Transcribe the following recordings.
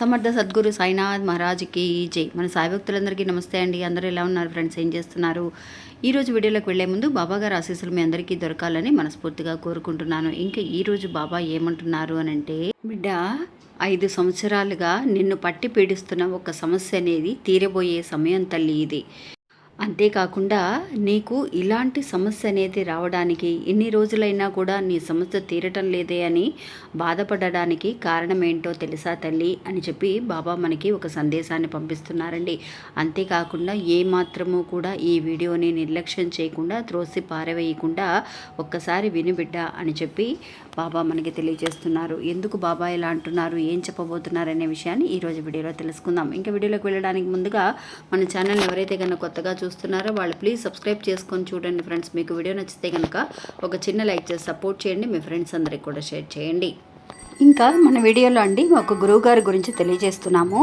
సమర్థ సద్గురు సాయినాథ్ మహారాజ్కి జై. మన సాయి భక్తులందరికీ నమస్తే అండి. అందరూ ఎలా ఉన్నారు ఫ్రెండ్స్? ఏం చేస్తున్నారు? ఈరోజు వీడియోలోకి వెళ్ళే ముందు బాబాగారు ఆశీస్సులు మీ అందరికీ దొరకాలని మనస్ఫూర్తిగా కోరుకుంటున్నాను. ఇంకా ఈరోజు బాబా ఏమంటున్నారు అని అంటే బిడ్డ ఐదు సంవత్సరాలుగా నిన్ను పట్టి పీడిస్తున్న ఒక సమస్య అనేది తీరబోయే సమయం తల్లి ఇది. అంతేకాకుండా నీకు ఇలాంటి సమస్య అనేది రావడానికి ఎన్ని రోజులైనా కూడా నీ సమస్య తీరటం లేదే అని బాధపడడానికి కారణం ఏంటో తెలుసా తల్లి అని చెప్పి బాబా మనకి ఒక సందేశాన్ని పంపిస్తున్నారండి. అంతేకాకుండా ఏ మాత్రము కూడా ఈ వీడియోని నిర్లక్ష్యం చేయకుండా త్రోసి పారవేయకుండా ఒక్కసారి వినిబిడ్డ అని చెప్పి బాబా మనకి తెలియజేస్తున్నారు. ఎందుకు బాబా ఇలా అంటున్నారు? ఏం చెప్పబోతున్నారు అనే విషయాన్ని ఈరోజు వీడియోలో తెలుసుకుందాం. ఇంకా వీడియోలోకి వెళ్ళడానికి ముందుగా మన ఛానల్ ఎవరైతే కనుక కొత్తగా చూస్తున్నారో వాళ్ళు ప్లీజ్ సబ్స్క్రైబ్ చేసుకొని చూడండి ఫ్రెండ్స్ మీకు వీడియో నచ్చితే కనుక ఒక చిన్న లైక్ చేసి సపోర్ట్ చేయండి. మీ ఫ్రెండ్స్ అందరికి కూడా షేర్ చేయండి. ఇంకా మన వీడియోలో అండి ఒక గురువు గారి గురించి తెలియజేస్తున్నాము.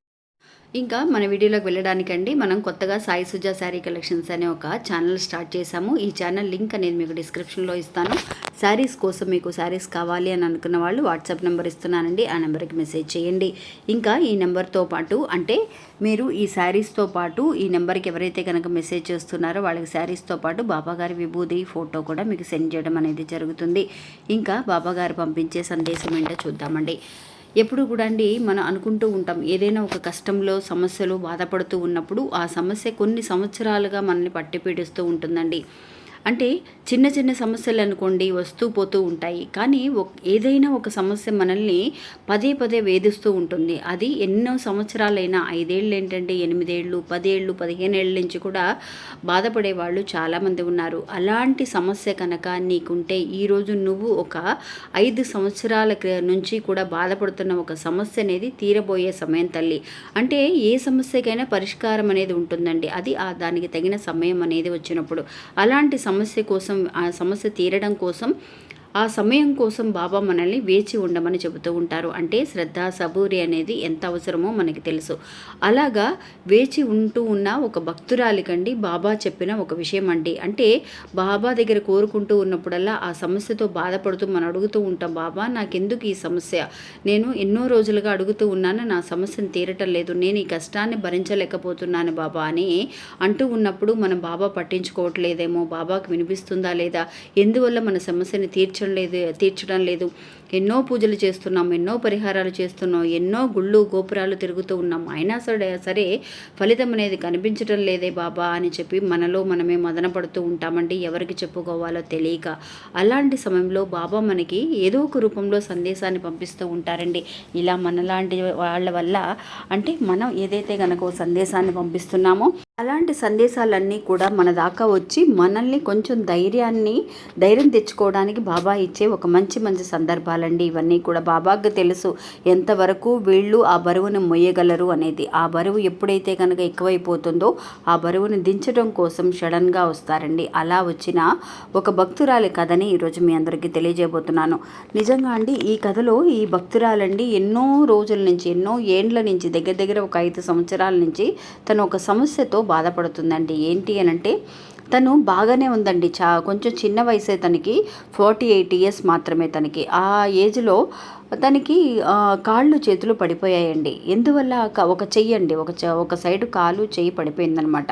ఇంకా మన వీడియోలోకి వెళ్ళడానికండి మనం కొత్తగా సాయి సుజా శారీ కలెక్షన్స్ అనే ఒక ఛానల్ స్టార్ట్ చేశాము. ఈ ఛానల్ లింక్ అనేది మీకు డిస్క్రిప్షన్లో ఇస్తాను. శారీస్ కోసం మీకు శారీస్ కావాలి అని అనుకున్న వాళ్ళు వాట్సాప్ నెంబర్ ఇస్తున్నానండి. ఆ నెంబర్కి మెసేజ్ చేయండి. ఇంకా ఈ నెంబర్తో పాటు అంటే మీరు ఈ శారీస్తో పాటు ఈ నెంబర్కి ఎవరైతే కనుక మెసేజ్ చేస్తున్నారో వాళ్ళకి శారీస్తో పాటు బాబాగారి విభూది ఫోటో కూడా మీకు సెండ్ చేయడం అనేది జరుగుతుంది. ఇంకా బాబాగారు పంపించే సందేశం ఏంటో చూద్దామండి. ఎప్పుడు కూడా అండి మనం అనుకుంటూ ఉంటాం ఏదైనా ఒక కష్టంలో సమస్యలు బాధపడుతూ ఉన్నప్పుడు ఆ సమస్య కొన్ని సంవత్సరాలుగా మనల్ని పట్టిపీడిస్తూ ఉంటుందండి. అంటే చిన్న చిన్న సమస్యలు అనుకోండి వస్తూ పోతూ ఉంటాయి. కానీ ఏదైనా ఒక సమస్య మనల్ని పదే పదే వేధిస్తూ ఉంటుంది. అది ఎన్నో సంవత్సరాలైనా ఐదేళ్ళు ఏంటంటే ఎనిమిదేళ్ళు పదేళ్ళు పదిహేనేళ్ళ నుంచి కూడా బాధపడే వాళ్ళు చాలామంది ఉన్నారు. అలాంటి సమస్య కనుక నీకుంటే ఈరోజు నువ్వు ఒక ఐదు సంవత్సరాల నుంచి కూడా బాధపడుతున్న ఒక సమస్య అనేది తీరబోయే సమయం తల్లి. అంటే ఏ సమస్యకైనా పరిష్కారం అనేది ఉంటుందండి. అది ఆ దానికి తగిన సమయం అనేది వచ్చినప్పుడు. అలాంటి సమస్య కోసం ఆ సమస్య తీరడం కోసం ఆ సమయం కోసం బాబా మనల్ని వేచి ఉండమని చెబుతూ ఉంటారు. అంటే శ్రద్ధ సబూరి అనేది ఎంత అవసరమో మనకి తెలుసు. అలాగా వేచి ఉంటూ ఉన్న ఒక భక్తురాలికండి బాబా చెప్పిన ఒక విషయం అండి. అంటే బాబా దగ్గర కోరుకుంటూ ఉన్నప్పుడల్లా ఆ సమస్యతో బాధపడుతూ మనం అడుగుతూ ఉంటాం బాబా నాకెందుకు ఈ సమస్య? నేను ఎన్నో రోజులుగా అడుగుతూ ఉన్నాను నా సమస్యను తీరటం లేదు. నేను ఈ కష్టాన్ని భరించలేకపోతున్నాను బాబా అని అంటూ ఉన్నప్పుడు మనం బాబా పట్టించుకోవట్లేదేమో? బాబాకు వినిపిస్తుందా లేదా? ఎందువల్ల మన సమస్యని తీర్చడం లేదు తీర్చడం లేదు. ఎన్నో పూజలు చేస్తున్నాం ఎన్నో పరిహారాలు చేస్తున్నాం ఎన్నో గుళ్ళు గోపురాలు తిరుగుతూ ఉన్నాం. అయినా సరే సరే ఫలితం అనేది కనిపించడం లేదే బాబా అని చెప్పి మనలో మనమే మదన పడుతూ ఉంటామండి. ఎవరికి చెప్పుకోవాలో తెలియక. అలాంటి సమయంలో బాబా మనకి ఏదో ఒక రూపంలో సందేశాన్ని పంపిస్తూ ఉంటారండి. ఇలా మనలాంటి వాళ్ళ వల్ల అంటే మనం ఏదైతే కనుక సందేశాన్ని పంపిస్తున్నామో అలాంటి సందేశాలన్నీ కూడా మన దాకా వచ్చి మనల్ని కొంచెం ధైర్యాన్ని ధైర్యం తెచ్చుకోవడానికి బాబా ఇచ్చే ఒక మంచి మంచి సందర్భాలండి. ఇవన్నీ కూడా బాబాకు తెలుసు. ఎంతవరకు వీళ్ళు ఆ బరువును మొయ్యగలరు అనేది. ఆ బరువు ఎప్పుడైతే కనుక ఎక్కువైపోతుందో ఆ బరువును దించడం కోసం సడన్గా వస్తారండి. అలా వచ్చిన ఒక భక్తురాలి కథని ఈరోజు మీ అందరికీ తెలియజేయబోతున్నాను. నిజంగా అండి ఈ కథలో ఈ భక్తురాలండి ఎన్నో రోజుల నుంచి ఎన్నో ఏండ్ల నుంచి దగ్గర దగ్గర ఒక ఐదు సంవత్సరాల నుంచి తను ఒక సమస్యతో బాధపడుతుందండి. ఏంటి అని అంటే తను బాగానే ఉందండి. చా కొంచెం చిన్న వయసే తనకి. ఫార్టీ ఎయిట్ ఇయర్స్ మాత్రమే తనకి. ఆ ఏజ్లో తనకి కాళ్ళు చేతులు పడిపోయాయండి. ఎందువల్ల ఒక చెయ్యి అండి ఒక ఒక సైడు కాలు చెయ్యి పడిపోయిందనమాట.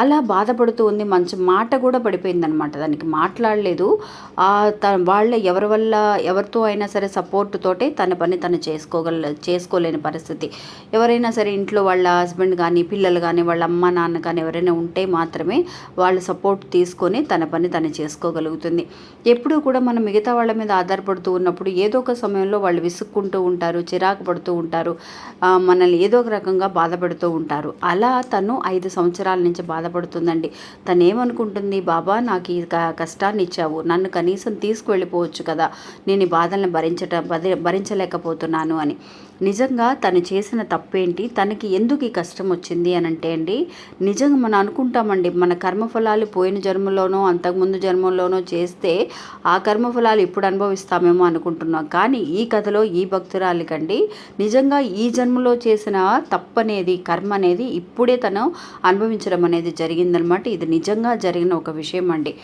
అలా బాధపడుతూ ఉంది మంచి మాట కూడా పడిపోయిందనమాట. దానికి మాట్లాడలేదు. త వాళ్ళ ఎవరి వల్ల ఎవరితో అయినా సరే సపోర్ట్ తోటే తన పని తను చేసుకోగల చేసుకోలేని పరిస్థితి. ఎవరైనా సరే ఇంట్లో వాళ్ళ హస్బెండ్ కానీ పిల్లలు కానీ వాళ్ళ అమ్మ నాన్న కానీ ఎవరైనా ఉంటే మాత్రమే వాళ్ళ సపోర్ట్ తీసుకొని తన పని తను చేసుకోగలుగుతుంది. ఎప్పుడూ కూడా మనం మిగతా వాళ్ళ మీద ఆధారపడుతూ ఉన్నప్పుడు ఏదో ఒక సమయంలో వాళ్ళు వాళ్ళు విసుక్కుంటూ ఉంటారు చిరాకు పడుతూ ఉంటారు మనల్ని ఏదో ఒక రకంగా బాధపడుతూ ఉంటారు. అలా తను ఐదు సంవత్సరాల నుంచి బాధపడుతుందండి. తను ఏమనుకుంటుంది బాబా నాకు ఈ క- కష్టాన్ని ఇచ్చావు. నన్ను కనీసం తీసుకువెళ్ళిపోవచ్చు కదా. నేను ఈ బాధల్ని భరించట భరించలేకపోతున్నాను అని. నిజంగా తను చేసిన తప్పేంటి? తనకి ఎందుకు ఈ కష్టం వచ్చింది అని అంటే అండి నిజంగా మనం అనుకుంటామండి మన కర్మఫలాలు పోయిన జన్మలోనో అంతకుముందు జన్మలోనో చేస్తే ఆ కర్మఫలాలు ఇప్పుడు అనుభవిస్తామేమో అనుకుంటున్నాం. కానీ ఈ కథలో ఈ భక్తురాలికండి నిజంగా ఈ జన్మలో చేసిన తప్పనేది కర్మ అనేది ఇప్పుడే తను అనుభవించడం అనేది జరిగిందనమాట. ఇది నిజంగా జరిగిన ఒక విషయం అండి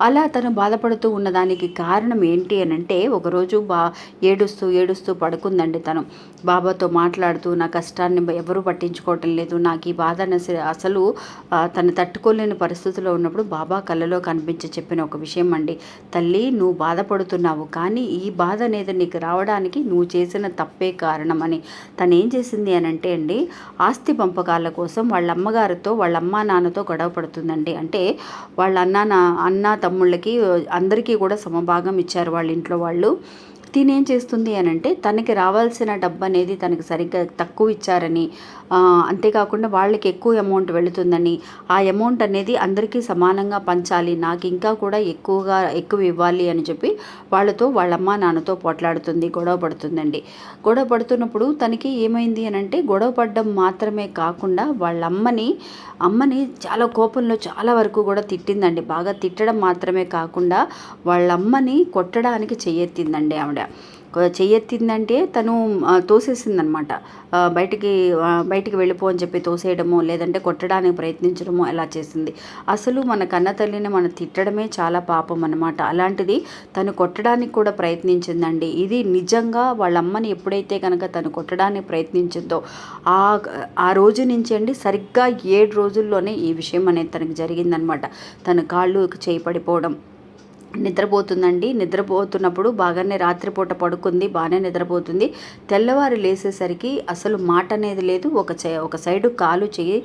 అలా తను బాధపడుతూ ఉన్నదానికి కారణం ఏంటి అని అంటే ఒకరోజు బా ఏడుస్తూ ఏడుస్తూ పడుకుందండి తను. బాబాతో మాట్లాడుతూ నా కష్టాన్ని ఎవరూ పట్టించుకోవటం లేదు నాకు ఈ బాధ అసలు తను తట్టుకోలేని పరిస్థితిలో ఉన్నప్పుడు బాబా కళ్ళలో కనిపించి చెప్పిన ఒక విషయం అండి. తల్లి నువ్వు బాధపడుతున్నావు కానీ ఈ బాధ అనేది నీకు రావడానికి నువ్వు చేసిన తప్పే కారణం అని. తను ఏం చేసింది అని అంటే అండి ఆస్తి పంపకాల కోసం వాళ్ళ అమ్మగారితో వాళ్ళ అమ్మా నాన్నతో గొడవ పడుతుందండి. అంటే వాళ్ళ అన్న నా అన్న తమ్ముళ్ళకి అందరికీ కూడా సమభాగం ఇచ్చారు వాళ్ళ ఇంట్లో వాళ్ళు. తినేం చేస్తుంది అని అంటే తనకి రావాల్సిన డబ్బు అనేది తనకి సరిగ్గా తక్కువ ఇచ్చారని అంతేకాకుండా వాళ్ళకి ఎక్కువ అమౌంట్ వెళుతుందని ఆ అమౌంట్ అనేది అందరికీ సమానంగా పంచాలి నాకు ఇంకా కూడా ఎక్కువగా ఎక్కువ ఇవ్వాలి అని చెప్పి వాళ్ళతో వాళ్ళ అమ్మ నాన్నతో పోట్లాడుతుంది గొడవ పడుతుందండి. గొడవ పడుతున్నప్పుడు తనకి ఏమైంది అని అంటే గొడవ పడడం మాత్రమే కాకుండా వాళ్ళ అమ్మని అమ్మని చాలా కోపంలో చాలా వరకు కూడా తిట్టిందండి. బాగా తిట్టడం మాత్రమే కాకుండా వాళ్ళ అమ్మని కొట్టడానికి చెయ్యెత్తిందండి ఆవిడ. ఆవిడ చెయ్యెత్తిందంటే తను తోసేసిందనమాట. బయటికి బయటికి వెళ్ళిపో అని చెప్పి తోసేయడము లేదంటే కొట్టడానికి ప్రయత్నించడము అలా చేసింది. అసలు మన కన్న తల్లిని మనం తిట్టడమే చాలా పాపం అనమాట అలాంటిది తను కొట్టడానికి కూడా ప్రయత్నించిందండి. ఇది నిజంగా వాళ్ళ అమ్మని ఎప్పుడైతే కనుక తను కొట్టడానికి ప్రయత్నించిందో ఆ ఆ రోజు నుంచి అండి సరిగ్గా ఏడు రోజుల్లోనే ఈ విషయం అనేది తనకి జరిగిందనమాట. తన కాళ్ళు చేయి పడిపోవడం నిద్రపోతుందండి. నిద్రపోతున్నప్పుడు బాగానే రాత్రిపూట పడుకుంది బాగానే నిద్రపోతుంది. తెల్లవారు లేసేసరికి అసలు మాట అనేది లేదు. ఒక ఒక సైడు కాలు చేయి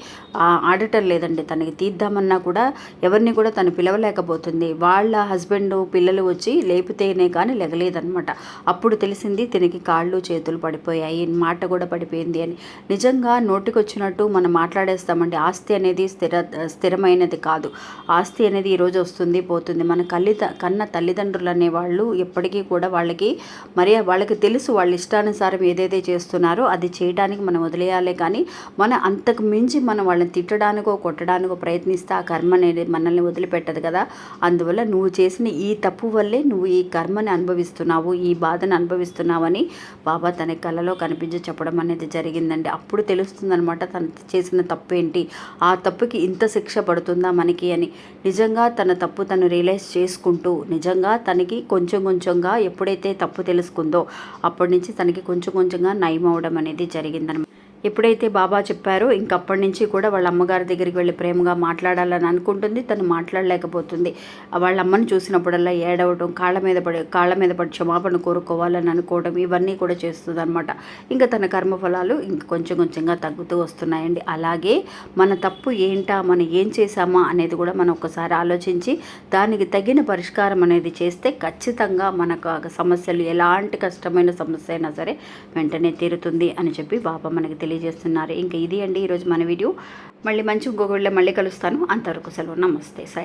ఆడటం లేదండి. తనకి తీద్దామన్నా కూడా ఎవరిని కూడా తను పిలవలేకపోతుంది. వాళ్ళ హస్బెండ్ పిల్లలు వచ్చి లేపితేనే కానీ లెగలేదనమాట అప్పుడు తెలిసింది తినకి కాళ్ళు చేతులు పడిపోయాయి. మాట కూడా పడిపోయింది అని. నిజంగా నోటికొచ్చినట్టు మనం మాట్లాడేస్తామండి. ఆస్తి అనేది స్థిర స్థిరమైనది కాదు. ఆస్తి అనేది ఈరోజు వస్తుంది పోతుంది. మన కళ్ళి కన్న తల్లిదండ్రులు అనేవాళ్ళు ఎప్పటికీ కూడా వాళ్ళకి మరి వాళ్ళకి తెలుసు వాళ్ళ ఇష్టానుసారం ఏదైతే చేస్తున్నారో అది చేయడానికి మనం వదిలేయాలి. కానీ మన అంతకు మించి మనం వాళ్ళని తిట్టడానికో కొట్టడానికో ప్రయత్నిస్తే ఆ కర్మ అనేది మనల్ని వదిలిపెట్టదు కదా. అందువల్ల నువ్వు చేసిన ఈ తప్పు వల్లే నువ్వు ఈ కర్మని అనుభవిస్తున్నావు ఈ బాధను అనుభవిస్తున్నావని బాబా తన కళ్ళలో కనిపించి చెప్పడం అనేది జరిగిందండి. అప్పుడు తెలుస్తుందనమాట తను చేసిన తప్పు ఏంటి ఆ తప్పుకి ఇంత శిక్ష పడుతుందా మనకి అని. నిజంగా తన తప్పు తను రియలైజ్ చేసుకుంటూ నిజంగా తనకి కొంచెం కొంచెంగా ఎప్పుడైతే తప్పు తెలుసుకుందో అప్పటి నుంచి తనకి కొంచెం కొంచెంగా నయం అవడం అనేది జరిగిందనమాట. ఎప్పుడైతే బాబా చెప్పారో ఇంకప్పటి నుంచి కూడా వాళ్ళ అమ్మగారి దగ్గరికి వెళ్ళి ప్రేమగా మాట్లాడాలని అనుకుంటుంది. తను మాట్లాడలేకపోతుంది. వాళ్ళ అమ్మని చూసినప్పుడల్లా ఏడవటం కాళ్ళ మీద పడి కాళ్ళ మీద పడి క్షమాపణ కోరుకోవాలని అనుకోవడం ఇవన్నీ కూడా చేస్తుంది అనమాట ఇంకా తన కర్మఫలాలు ఇంక కొంచెం కొంచెంగా తగ్గుతూ వస్తున్నాయండి. అలాగే మన తప్పు ఏంటా మనం ఏం చేశామా అనేది కూడా మనం ఒకసారి ఆలోచించి దానికి తగిన పరిష్కారం అనేది చేస్తే ఖచ్చితంగా మనకు సమస్యలు ఎలాంటి కష్టమైన సమస్య అయినా సరే వెంటనే తీరుతుంది అని చెప్పి బాబా మనకి తెలియజేస్తున్నారు. ఇంకా ఇది అండి ఈరోజు మన వీడియో. మళ్ళీ మంచి ఇంకొక మళ్ళీ కలుస్తాను. అంతవరకు సెలవు. నమస్తే. సాయి